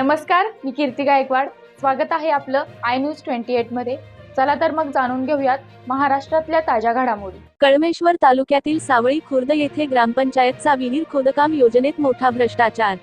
नमस्कार मी कीर्ती गायकवाड. स्वागत आहे आपलं आय न्यूज ट्वेंटी एटमध्ये चला तर मग जाणून घेऊयात महाराष्ट्रातल्या ताज्या घडामोडी. कळमेश्वर तालुक्यातील सावळी खुर्द येथे ग्रामपंचायतचा विहीर खोदकाम योजनेत मोठा भ्रष्टाचार.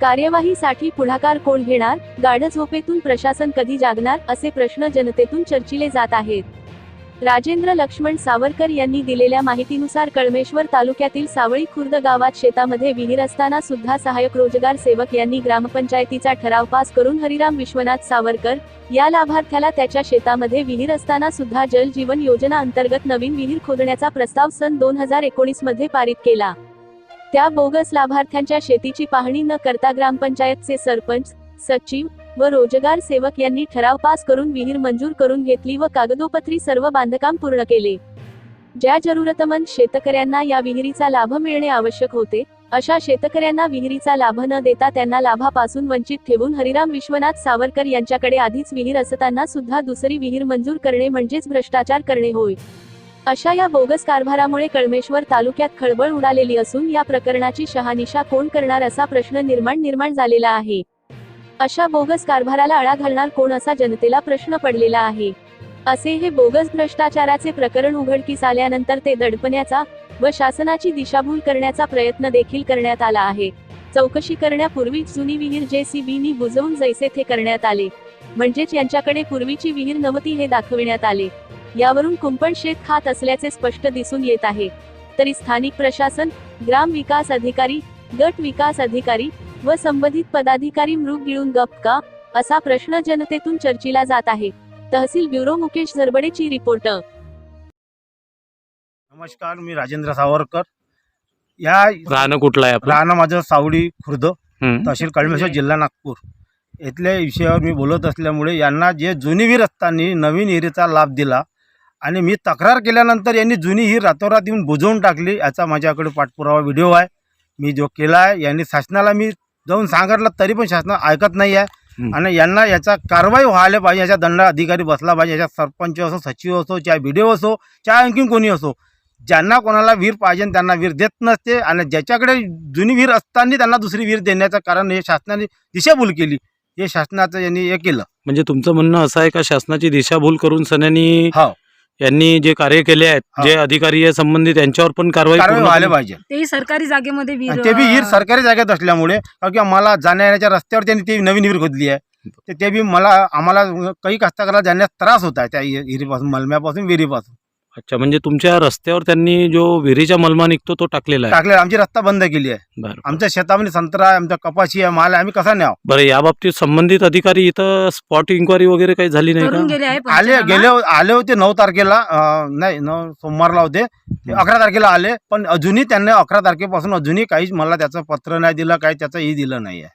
कार्यवाहीसाठी पुढाकार कोण घेणार? गाडझोपेतून प्रशासन कधी जागणार? असे प्रश्न जनतेतून चर्चिले जात आहेत. राजेंद्र लक्ष्मण सावरकर यांनी दिलेल्या माहितीनुसार कळमेश्वर तालुक्यातील सावळी खुर्द गावात शेतामध्ये विहीर असताना सुद्धा सहाय्यक रोजगार सेवक यांनी ग्रामपंचायतीचा ठराव पास करून हरिराम विश्वनाथ सावरकर या लाभार्थ्याला त्याच्या शेतामध्ये विहीर असताना सुद्धा जल जीवन योजना अंतर्गत नवीन विहीर खोदण्याचा प्रस्ताव सन दोन हजार एकोणीसमध्ये पारित केला. त्या बोगस लाभार्थ्यांच्या शेतीची पाहणी न करता ग्रामपंचायतचे सरपंच सचिव व रोजगार सेवक यांनी ठराव पास करून विहीर मंजूर करून घेतली व कागदोपत्री सर्व बांधकाम पूर्ण केले. ज्या जरूरतमंद शेतकऱ्यांना या विहिरीचा लाभ मिळणे आवश्यक होते अशा शेतकऱ्यांना विहिरीचा लाभ न देता त्यांना लाभापासून वंचित ठेवून हरिराम विश्वनाथ सावरकर यांच्याकडे आधीच विहीर असताना सुद्धा दुसरी विहीर मंजूर करणे म्हणजेच भ्रष्टाचार करणे होय. अशा या बोगस कारभारामुळे कळमेश्वर तालुक्यात खळबळ उडालेली असून या प्रकरणाची शहानिशा कोण करणार असा प्रश्न निर्माण निर्माण झालेला आहे. अशा बोगस कारभाराला आळा घालणार कोण असा जनतेला प्रश्न पडलेला आहे. असे हे बोगस भ्रष्टाचाराचे प्रकरण उघडकीस आल्यानंतर ते दडपण्याचा व शासनाची दिशाभूल करण्याचा प्रयत्न देखील करण्यात आला आहे. चौकशी करण्यापूर्वीच जुनी विहीर जेसीबीनी बुजवून जैसे थे करण्यात आले. म्हणजेच यांच्याकडे पूर्वीची विहीर नव्हती हे दाखविण्यात आले. यावरून कुंपण शेत खात असल्याचे स्पष्ट दिसून येत आहे. तरी स्थानिक प्रशासन ग्राम विकास अधिकारी गट विकास अधिकारी व संबंधित पदाधिकारी मृग गिळून गप का? असा प्रश्न जनतेतून चर्चिला जात आहे. तहसील ब्युरो मुकेश झरबडेची रिपोर्ट. नमस्कार मी राजेंद्र सावरकर. या राहणं कुठलं आहे राहणं माझं सावडी खुर्द हं. तहसील कळमेश्वर जिल्हा नागपूर. इथल्या विषयावर मी बोलत असल्यामुळे यांना जे जुनी विहीर असताना नवीन विहिरीचा लाभ दिला आणि मी तक्रार केल्यानंतर यांनी जुनी विहीर रातोरात येऊन बुजवून टाकली याचा माझ्याकडे पाठपुरावा व्हिडिओ आहे. मी जो केला आहे यांनी शासनाला मी जाऊन सांगितलं तरी पण शासन ऐकत नाही आहे. आणि यांना याचा कारवाई व्हायला पाहिजे याच्या दंड अधिकारी बसला पाहिजे याच्या सरपंच असो सचिव असो चाहे बी डी असो चाहे आणखीन कोणी असो. ज्यांना कोणाला विहीर पाहिजे त्यांना विहीर देत नसते आणि ज्याच्याकडे जुनी विहीर असताना त्यांना दुसरी विहीर देण्याचं कारण हे शासनाने दिशाभूल केली. हे शासनाचं यांनी हे केलं. म्हणजे तुमचं म्हणणं असं आहे का शासनाची दिशाभूल करून सन्यानी हो. यांनी जे कार्य केले आहेत. जे अधिकारी आहे संबंधित त्यांच्यावर पण कारवाई कारवाई पूर्ण व्हायला करून- पाहिजे. तेही सरकारी जागेमध्ये आणि ते बी विहीर अं, सरकारी जागेत असल्यामुळे कारण की मला जाण्या येण्याच्या रस्त्यावर त्यांनी ती नवीन विहीर खोदली आहे. तर ते बी मला आम्हाला काही कास्तकाराला जाण्यास त्रास होत आहे त्या विहिरीपासून मलम्यापासून विहिरीपासून. अच्छा म्हणजे तुमच्या रस्त्यावर त्यांनी जो विहिरीचा मलमा निघतो तो टाकलेला आहे. टाकले आमची रस्ता बंद केली आहे. बरं आमच्या शेतामध्ये संत्रा आहे आमच्या कपाशी आहे माल आहे आम्ही कसा न्याव? बरं या बाबतीत संबंधित अधिकारी इथं स्पॉट इन्क्वायरी वगैरे काही झाली नाही करून का? गेले आहे आले पंचनामा. गेले आले होते नऊ तारखेला अं, नाही नऊ सोमवारला होते. ते अकरा तारखेला आले पण अजूनही त्यांनी अकरा तारखेपासून अजूनही काहीच मला त्याचं पत्र नाही दिलं काही त्याचं हे दिलं नाही आहे